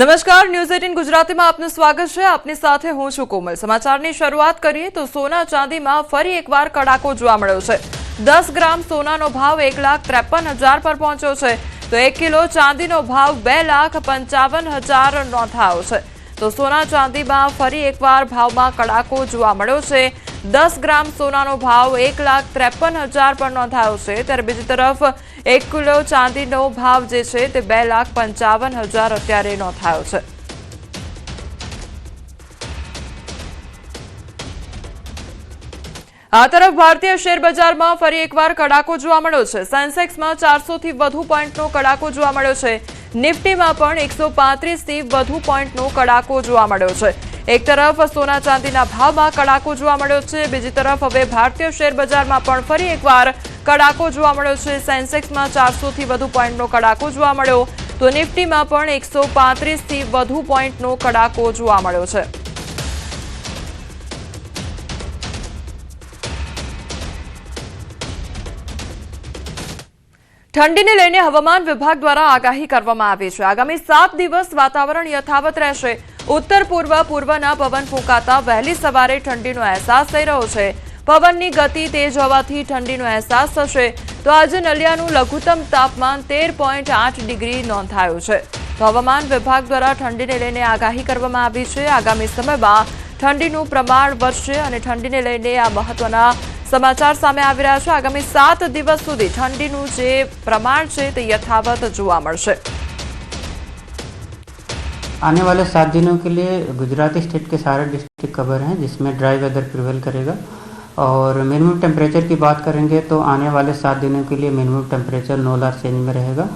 નમસ્કાર news eighteen ગુજરાતીમાં આપનું સ્વાગત છે. આપની સાથે હું છું કોમલ. સમાચારની શરૂઆત કરીએ તો સોના ચાંદીમાં ફરી એકવાર કડાકો જોવા મળ્યો છે. દસ ગ્રામ સોનાનો ભાવ એક લાખ ત્રેપન હજાર પર પહોંચ્યો છે. તો એક કિલો ચાંદીનો ભાવ બે લાખ પંચાવન હજાર નોંધાયો છે. તો સોના ચાંદીમાં ફરી એકવાર ભાવમાં કડાકો જોવા મળ્યો છે. દસ ગ્રામ સોનાનો ભાવ એક લાખ ત્રેપન હજાર પર નોંધાયો છે. ત્યારે બીજી તરફ એક કિલો ચાંદીનો ભાવ જે છે તે બે લાખ પંચાવન હજાર અત્યારે નોંધાયો છે. આ તરફ ભારતીય શેર બજારમાં ફરી એકવાર કડાકો જોવા મળ્યો છે. સેન્સેક્સમાં ચારસોથી વધુ પોઈન્ટનો કડાકો જોવા મળ્યો છે. નિફ્ટીમાં પણ એકસો પાંત્રીસથી વધુ પોઈન્ટનો કડાકો જોવા મળ્યો છે. એક તરફ સોના ચાંદીના ભાવમાં કડાકો જોવા મળ્યો છે, બીજી તરફ હવે ભારતીય શેર બજારમાં પણ ફરી એકવાર કડાકો જોવા મળ્યો છે. સેન્સેક્સમાં ચારસોથી વધુ પોઈન્ટનો કડાકો જોવા મળ્યો. તો નિફ્ટીમાં પણ એકસો પાંત્રીસથી વધુ પોઈન્ટનો કડાકો જોવા મળ્યો છે. ઠંડીને લઈને હવામાન વિભાગ દ્વારા આગાહી કરવામાં આવી છે. આગામી સાત દિવસ વાતાવરણ યથાવત રહેશે. ઉત્તર પૂર્વ પૂર્વના પવન ફૂંકાતા વહેલી સવારે ઠંડીનો અહેસાસ થઈ રહ્યો છે. પવનની ગતિ તેજ હોવાથી ઠંડીનો અહેસાસ થશે. તો આજે નલિયાનું લઘુત્તમ તાપમાન તેર પોઈન્ટ આઠ ડિગ્રી નોંધાયું છે. તો હવામાન વિભાગ દ્વારા ઠંડીને લઈને આગાહી કરવામાં આવી છે. આગામી સમયમાં ઠંડીનું પ્રમાણ વધશે અને ઠંડીને લઈને આ મહત્વના સમાચાર સામે આવી રહ્યા છે. આગામી સાત દિવસ સુધી ઠંડીનું જે પ્રમાણ છે તે યથાવત જોવા મળશે. आने वाले सात दिनों के लिए गुजराती स्टेट के सारे डिस्ट्रिक्ट कवर हैं, जिसमें ड्राई वेदर प्रिवेल करेगा। और मिनिमम टेम्परेचर की बात करेंगे तो आने वाले सात दिनों के लिए मिनिमम टेम्परेचर नौ लाख में रहेगा।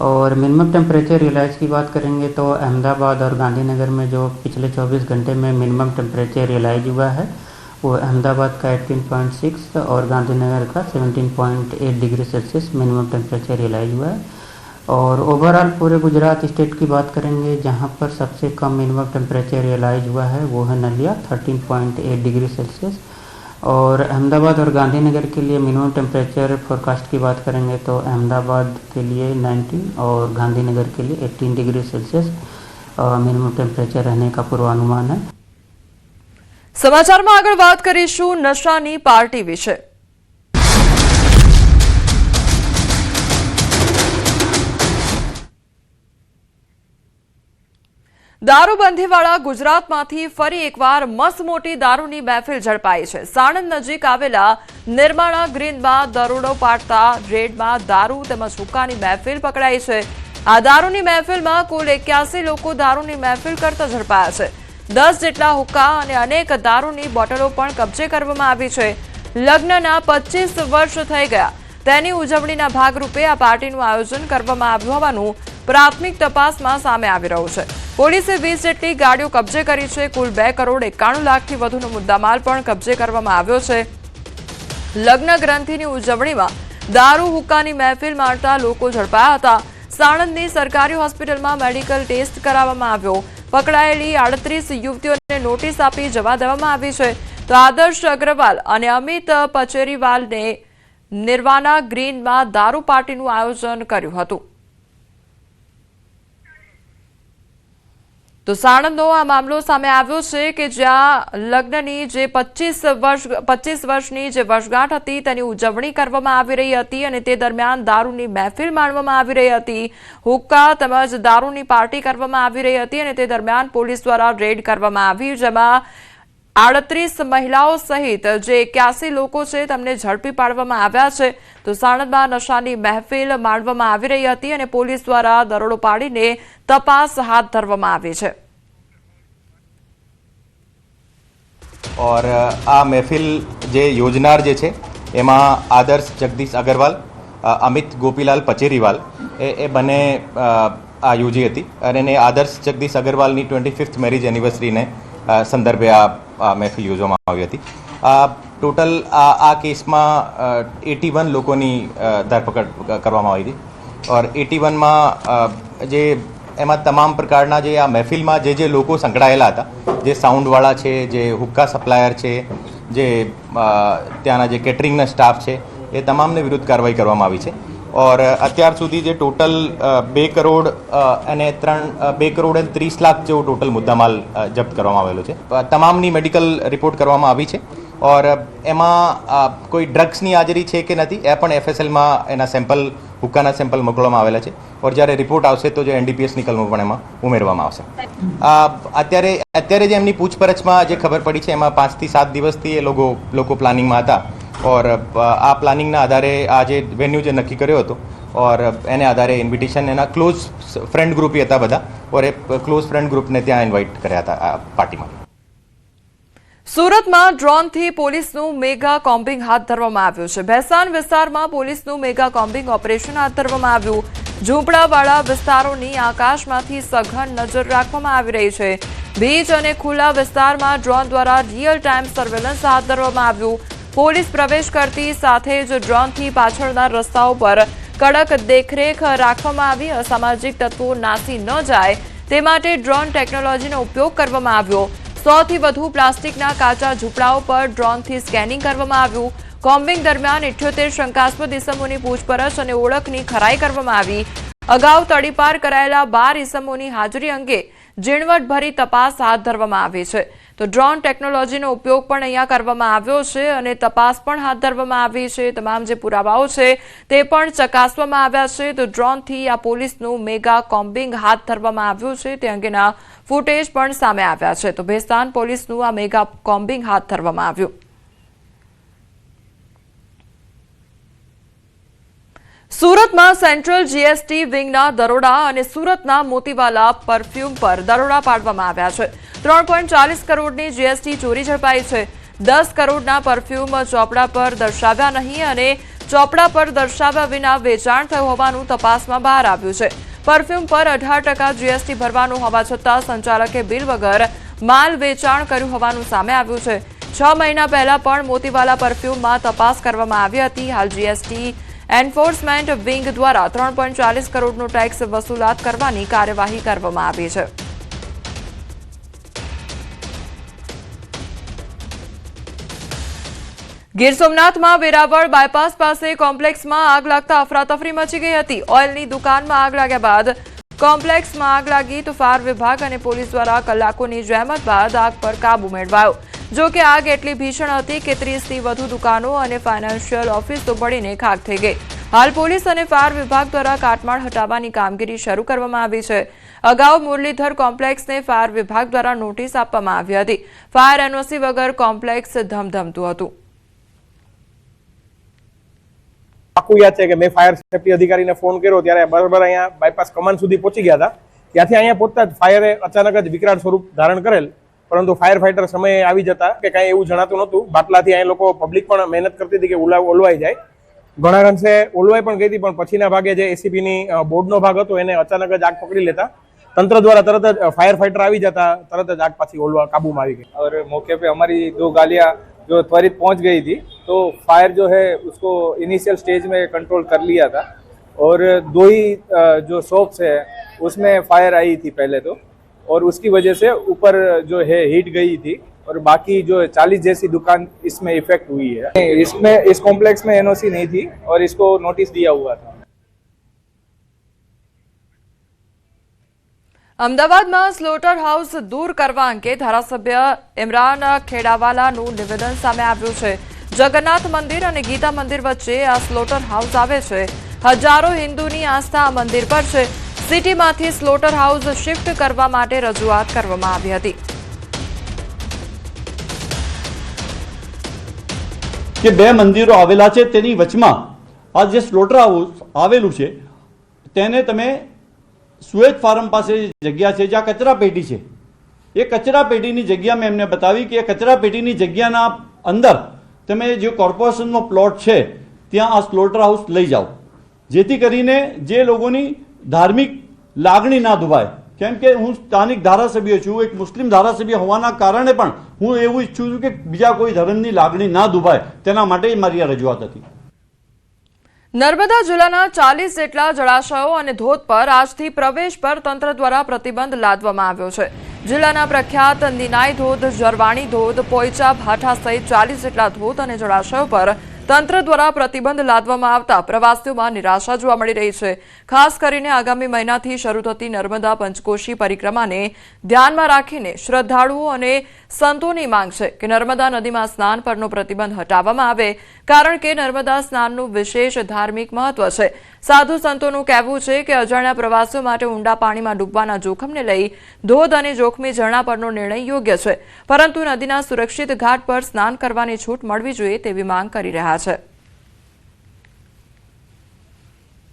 और मिनिमम टेम्परेचर रियलाइज़ की बात करेंगे तो अहमदाबाद और गांधीनगर में जो पिछले 24 घंटे में मिनिमम टेम्परेचर रियलाइज़ हुआ है, वो अहमदाबाद का 18.6 और गांधीनगर का 17.8 degree Celsius minimum temperature realise हुआ है। और ओवरऑल पूरे गुजरात स्टेट की बात करेंगे जहाँ पर सबसे कम मिनिमम टेम्परेचर रियलाइज हुआ है वो है नलिया 13.8 डिग्री सेल्सियस और अहमदाबाद और गांधीनगर के लिए मिनिमम टेम्परेचर फोरकास्ट की बात करेंगे तो अहमदाबाद के लिए 19 और गांधीनगर के लिए 18 डिग्री सेल्सियस मिनिमम टेम्परेचर रहने का पूर्वानुमान है સમાચારમાં આગળ વાત કરીશું નશાની પાર્ટી વિશે દારૂબંધીવાળા ગુજરાતમાંથી ફરી એકવાર મસમોટી દારૂની મહેફિલ ઝડપાઈ છે. સાણંદ નજીક આવેલા નિર્માણા ગ્રીનમાં દરોડો પાડતા રેડમાં દારૂ તેમજ હુક્કાની મહેફિલ પકડાઈ છે. આ દારૂની મહેફિલમાં કુલ એક્યાસી લોકો દારૂની મહેફિલ કરતા ઝડપાયા છે. દસ જેટલા હુક્કા અને અનેક દારૂની બોટલો પણ કબજે કરવામાં આવી છે. લગ્નના પચીસ વર્ષ થઈ ગયા. તેની ઉજવણીના ભાગરૂપે આ પાર્ટીનું આયોજન કરવામાં આવ્યું હોવાનું પ્રાથમિક તપાસમાં સામે આવી રહ્યું છે. પોલીસે વીસ જેટલી ગાડીઓ કબજે કરી છે. કુલ બે કરોડ એકાણું લાખથી વધુનો મુદ્દામાલ પણ કબજે કરવામાં આવ્યો છે. લગ્ન ગ્રંથિની ઉજવણીમાં દારૂ, હુક્કાની મહેફિલ મારતા લોકો ઝડપાયા હતા. સાણંદની સરકારી હોસ્પિટલમાં મેડિકલ ટેસ્ટ કરાવવામાં આવ્યો. પકડાયેલી આડત્રીસ યુવતીઓને નોટિસ આપી જવા દેવામાં આવી છે. તો આદર્શ અગ્રવાલ અને અમિત પચેરીવાલને નિર્વાના ગ્રીનમાં દારૂ પાર્ટીનું આયોજન કર્યું હતું. તો સાણંદનો આ મામલો સામે આવ્યો છે કે જ્યાં લગ્નની જે પચીસ વર્ષ, પચીસ વર્ષની જે વર્ષગાંઠ હતી તેની ઉજવણી કરવામાં આવી રહી હતી અને તે દરમિયાન દારૂની મહેફિલ માણવામાં આવી રહી હતી. હુક્કા તેમજ દારૂની પાર્ટી કરવામાં આવી રહી હતી અને તે દરમિયાન પોલીસ દ્વારા રેડ કરવામાં આવી, જેમાં આડત્રીસ મહિલાઓ સહિત જે એક્યાસી લોકો છે તેમને ઝડપી પાડવામાં આવ્યા છે. તો સાણંદમાં નશાની મહેફિલ માણવામાં આવી રહી હતી અને પોલીસ દ્વારા દરોડો પાડીને તપાસ હાથ ધરવામાં આવી છે. ઓર આ મહેફિલ જે યોજનાર જે છે, એમાં આદર્શ જગદીશ અગરવાલ અમિત ગોપીલાલ પચેરીવાલ, એ એ બંને આ યોજી હતી. અને આદર્શ જગદીશ અગરવાલની ટ્વેન્ટી ફિફ્થ મેરેજ એનિવર્સરીને સંદર્ભે આ મહેફિલ યોજવામાં આવી હતી. ટોટલ આ કેસમાં એટી વન લોકોની ધરપકડ કરવામાં આવી હતી. ઓર એટી વનમાં જે એમાં તમામ પ્રકારના જે આ મહેફિલમાં જે જે લોકો સંકળાયેલા હતા, જે સાઉન્ડવાળા છે, જે હુક્કા સપ્લાયર છે, જે ત્યાંના જે કેટરિંગના સ્ટાફ છે, એ તમામને વિરુદ્ધ કાર્યવાહી કરવામાં આવી છે. ઓર અત્યાર સુધી જે ટોટલ બે કરોડ અને ત્રણ બે કરોડ અને ત્રીસ લાખ જેવો ટોટલ મુદ્દામાલ જપ્ત કરવામાં આવેલો છે. તમામની મેડિકલ રિપોર્ટ કરવામાં આવી છે. ઓર એમાં કોઈ ડ્રગ્સની હાજરી છે કે નથી, એ પણ એફએસએલમાં એના સેમ્પલ, હુક્કાના સેમ્પલ મોકલવામાં આવેલા છે. ઓર જ્યારે રિપોર્ટ આવશે તો જે એનડીપીએસની કલમો પણ એમાં ઉમેરવામાં આવશે. અત્યારે અત્યારે જે એમની પૂછપરછમાં જે ખબર પડી છે, એમાં પાંચથી સાત દિવસથી એ લોકો લોકો પ્લાનિંગમાં હતા. ઓર આ પ્લાનિંગના આધારે આ જે વેન્યુ જે નક્કી કર્યો હતો ઓર એને આધારે ઇન્વિટેશન એના ક્લોઝ ફ્રેન્ડ ગ્રુપ હતા બધા ઓર એ ક્લોઝ ફ્રેન્ડ ગ્રુપને ત્યાં ઇન્વાઇટ કર્યા હતા આ પાર્ટીમાં સુરતમાં ડ્રોનથી પોલીસનું મેગા કોમ્બિંગ હાથ ધરવામાં આવ્યું છે. ભેસાન વિસ્તારમાં પોલીસનું મેગા કોમ્બિંગ ઓપરેશન હાથ ધરવામાં આવ્યું. ઝૂંપડાવાળા વિસ્તારોની આકાશમાંથી સઘન નજર રાખવામાં આવી રહી છે. બીચ અને ખુલ્લા વિસ્તારમાં ડ્રોન દ્વારા રિયલ ટાઈમ સર્વેલન્સ હાથ ધરવામાં આવ્યું. પોલીસ પ્રવેશ કરતી સાથે જ ડ્રોનથી પાછળના રસ્તાઓ પર કડક દેખરેખ રાખવામાં આવી. અસામાજિક તત્વો નાસી ન જાય તે માટે ડ્રોન ટેકનોલોજીનો ઉપયોગ કરવામાં આવ્યો. સોથી વધુ પ્લાસ્ટિકના કાચા ઝૂંપડાઓ પર ડ્રોનથી સ્કેનિંગ કરવામાં આવ્યું. કોમ્બિંગ દરમિયાન ઇઠ્યોતેર શંકાસ્પદ ઇસમોની પૂછપરછ અને ઓળખની ખરાઈ કરવામાં આવી. અગાઉ તડીપાર કરાયેલા બાર ઇસમોની હાજરી અંગે ઝીણવટભરી તપાસ હાથ ધરવામાં આવી છે. તો ડ્રોન ટેકનોલોજીનો ઉપયોગ પણ અહીંયા કરવામાં આવ્યો છે અને તપાસ પણ હાથ ધરવામાં આવી છે. તમામ જે પુરાવાઓ છે તે પણ ચકાસવામાં આવ્યા છે. તો ડ્રોનથી આ પોલીસનું મેગા કોમ્બિંગ હાથ ધરવામાં આવ્યું છે. તે અંગેના ફૂટેજ પણ સામે આવ્યા છે. તો ભેસ્તાન પોલીસનું આ મેગા કોમ્બિંગ હાથ ધરવામાં આવ્યું. સુરતમાં સેન્ટ્રલ જીએસટી વિંગના દરોડા અને સુરતના મોતીવાલા પરફ્યુમ પર દરોડા પાડવામાં આવ્યા છે. ત્રણ પોઈન્ટ ચાલીસ કરોડની જીએસટી ચોરી ઝડપાઈ છે. દસ કરોડના પરફ્યુમ ચોપડા પર દર્શાવ્યા નહીં અને ચોપડા પર દર્શાવ્યા વિના વેચાણ થયું હોવાનું તપાસમાં બહાર આવ્યું છે. પરફ્યુમ પર અઢાર ટકા જીએસટી ભરવાનું હોવા છતાં સંચાલકે બિલ વગર માલ વેચાણ કર્યું હોવાનું સામે આવ્યું છે. છ મહિના પહેલા પણ મોતીવાલા પરફ્યુમમાં તપાસ કરવામાં આવી હતી. હાલ જીએસટી એન્ફોર્સમેન્ટ વિંગ દ્વારા ત્રણ પોઈન્ટ ચાલીસ કરોડનો ટેક્સ વસૂલાત કરવાની કાર્યવાહી કરવામાં આવી છે. ગીર સોમનાથમાં વેરાવળ બાયપાસ પાસે કોમ્પ્લેક્સમાં આગ લાગતા અફરાતફરી મચી ગઈ હતી. ઓઇલની દુકાનમાં આગ લાગ્યા બાદ કોમ્પ્લેક્સમાં આગ લાગી. તો ફાયર વિભાગ અને પોલીસ દ્વારા કલાકોની જહેમત બાદ આગ પર કાબુ મેળવાયો. જો કે આગ એટલી ભીષણ હતી કે ત્રીસથી વધુ દુકાનો અને ફાઇનાન્શિયલ ઓફિસો બળીને ખાક થઈ ગઈ. હાલ પોલીસ અને ફાયર વિભાગ દ્વારા કાટમાળ હટાવવાની કામગીરી શરૂ કરવામાં આવી છે. અગાઉ મુરલીધર કોમ્પ્લેક્સને ફાયર વિભાગ દ્વારા નોટિસ આપવામાં આવી હતી. ફાયર એનઓસી વગર કોમ્પ્લેક્સ ધમધમતું હતું. પાકું યાદ છે કે મેં ફાયર સેફટી અધિકારીને ફોન કર્યો ત્યારે બરાબર અહીંયા બાયપાસ કમાન સુધી પહોંચી ગયા હતા. ત્યાંથી અહીંયા પહોંચતા જ ફાયરે અચાનક જ વિકરાળ સ્વરૂપ ધારણ કરેલ. પરંતુ ફાયર ફાઈટર સમયે આવી જતા કે કાંઈ એવું જણાતું નહોતું બાટલાથી અહીંયા લોકો પબ્લિક પણ મહેનત કરતી હતી કે ઓલા ઓલવાઈ જાય ઘણા અંશે ઓલવાઈ પણ ગઈ હતી પણ પછીના ભાગે જે એસીબીની બોર્ડનો ભાગ હતો એને અચાનક જ આગ પકડી લેતા તંત્ર દ્વારા તરત જ ફાયર ફાઈટર આવી જતા તરત જ આગ પાછી ઓલવા કાબુમાં આવી ગઈ और मौके पे हमारी दो गालियां जो त्वरित पहुंच गई थी तो फायर जो है उसको इनिशियल स्टेज में कंट्रोल कर लिया था और दो ही अ, जो शॉप्स है उसमें फायर आई थी पहले तो और उसकी वजह से ऊपर जो है हीट गई थी और बाकी जो चालीस जैसी दुकान इसमें इफेक्ट हुई है इसमें इस कॉम्प्लेक्स में एनओसी नहीं थी और इसको नोटिस दिया हुआ था અમદાવાદમાં સ્લોટર હાઉસ દૂર કરવા અંગે ધારાસભ્ય ઇમરાન ખેડાવાલાનું નિવેદન સામે આવ્યું છે જગન્નાથ મંદિર અને ગીતા મંદિર વચ્ચે આ સ્લોટર હાઉસ આવે છે હજારો હિન્દુની આસ્થા આ મંદિર પર છે સિટીમાંથી સ્લોટર હાઉસ શિફ્ટ કરવા માટે રજૂઆત કરવામાં આવી હતી. કે બે મંદિરો આવેલા છે તેની વચમાં આ જે સ્લોટર હાઉસ આવેલું છે, તેને તમે સુએજ ફાર્મ પાસે જગ્યા છે, જ્યાં કચરા પેટી છે. એ કચરા પેટીની જગ્યા મેં એમને બતાવી કે કચરા પેટીની જગ્યાના અંદર તમે જે કોર્પોરેશનનો પ્લોટ છે, ત્યાં આ સ્લોટર હાઉસ લઈ જાઓ. જેથી કરીને જે લોકોની ધાર્મિક લાગણી ના દુભાય. કેમ કે હું સ્થાનિક ધારાસભ્ય છું, એક મુસ્લિમ ધારાસભ્ય હોવાના કારણે પણ હું એવું ઈચ્છું છું કે બીજા કોઈ ધર્મની લાગણી ના દુભાય. તેના માટે મારી આ રજૂઆત હતી. નર્મદા જિલ્લાના ચાલીસ જેટલા જળાશયો અને ધોધ પર આજથી પ્રવેશ પર તંત્ર દ્વારા પ્રતિબંધ લાદવામાં આવ્યો છે. જિલ્લાના પ્રખ્યાત નિનાઈ ધોધ, જરવાણી ધોધ, પોઈચા, ભાઠા સહિત ચાલીસ જેટલા ધોધ અને જળાશયો પર તંત્ર દ્વારા પ્રતિબંધ લાદવામાં આવતા પ્રવાસીઓમાં નિરાશા જોવા મળી રહી છે. ખાસ કરીને આગામી મહિનાથી શરૂ થતી નર્મદા પંચકોશી પરિક્રમાને ધ્યાનમાં રાખીને શ્રદ્ધાળુઓ અને સંતોની માંગ છે કે નર્મદા નદીમાં સ્નાન પરનો પ્રતિબંધ હટાવવામાં આવે, કારણ કે નર્મદા સ્નાનનું વિશેષ ધાર્મિક મહત્વ છે. સાધુ સંતોનું કહેવું છે કે અજાણ્યા પ્રવાસીઓ માટે ઊંડા પાણીમાં ડૂબવાના જોખમને લઈ ધોધ અને જોખમી ઝરણા પરનો નિર્ણય યોગ્ય છે. પરંતુ નદીના સુરક્ષિત ઘાટ પર સ્નાન કરવાની છૂટ મળવી જોઈએ તેવી માંગ કરી રહ્યા છે.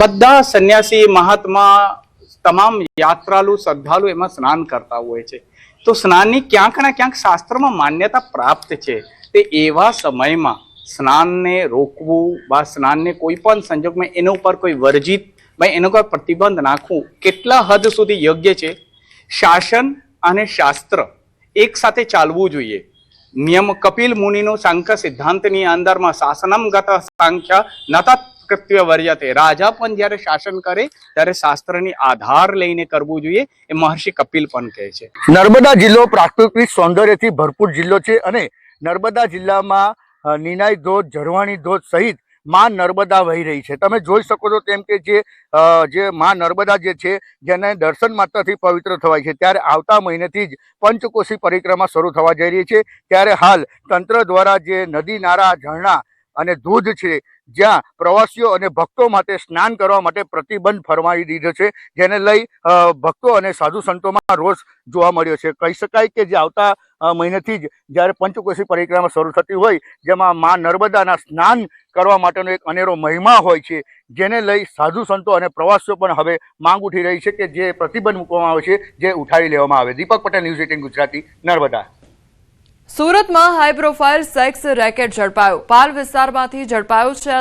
બધા સંન્યાસી મહાત્મા તમામ યાત્રાળુ શ્રદ્ધાળુ એમાં સ્નાન કરતા હોય છે. તો સ્નાનની ક્યાંક ને ક્યાંક શાસ્ત્રમાં માન્યતા પ્રાપ્ત છે. તે એવા સમયમાં સ્નાનને રોકવું બા સ્નાનને કોઈ પણ સંજોગમાં એના ઉપર કોઈ વર્જિત ભાઈ, એનો કોઈ પ્રતિબંધ નાખવું કેટલા હદ સુધી યોગ્ય છે? શાસન અને શાસ્ત્ર એક સાથે ચાલવું જોઈએ. નિયમ કપિલ મુનિનો સાંખ્ય સિદ્ધાંતની અંદરમાં શાસનમ ગત સાંખ્ય નતા કૃત્ય વર્યતે. રાજા પણ જ્યારે શાસન કરે, ત્યારે શાસ્ત્રની આધાર લઈને કરવું જોઈએ, એ મહર્ષિ કપિલ પણ કહે છે. નર્મદા જિલ્લો પ્રાકૃતિક સૌંદર્યથી ભરપૂર જિલ્લો છે અને નર્મદા જિલ્લામાં નિનાઈ ધોધ ઝરવાણી ધોધ સહિતમાં નર્મદા વહી રહી છે. તમે જોઈ શકો છો તેમ કે જે જે માં નર્મદા જે છે, જેને દર્શન માત્રથી પવિત્ર થવાય છે. ત્યારે આવતા મહિનેથી જ પંચકોશી પરિક્રમા શરૂ થવા જઈ રહી છે. ત્યારે હાલ તંત્ર દ્વારા જે નદી, નાળા, ઝરણા અને ધોધ છે, જ્યાં પ્રવાસીઓ અને ભક્તો માટે સ્નાન કરવા માટે પ્રતિબંધ ફરમાવી દીધો છે, જેને લઈ ભક્તો અને સાધુ સંતોમાં રોષ જોવા મળ્યો છે. કહી શકાય કે જે આવતા મહિનેથી જ જ્યારે પંચકોશી પરિક્રમા શરૂ થતી હોય, જેમાં મા નર્મદાના સ્નાન કરવા માટેનો એક અનેરો મહિમા હોય છે, જેને લઈ સાધુ સંતો અને પ્રવાસીઓ પણ હવે માંગ ઉઠી રહી છે કે જે પ્રતિબંધ મૂકવામાં આવે છે, જે ઉઠાવી લેવામાં આવે. Deepak Patel news eighteen Gujarati, Narmada. સુરતમાં હાઈ પ્રોફાઇલ સેક્સ રેકેટ ઝડપાયો. પાલ વિસ્તારમાંથી ઝડપાયો છે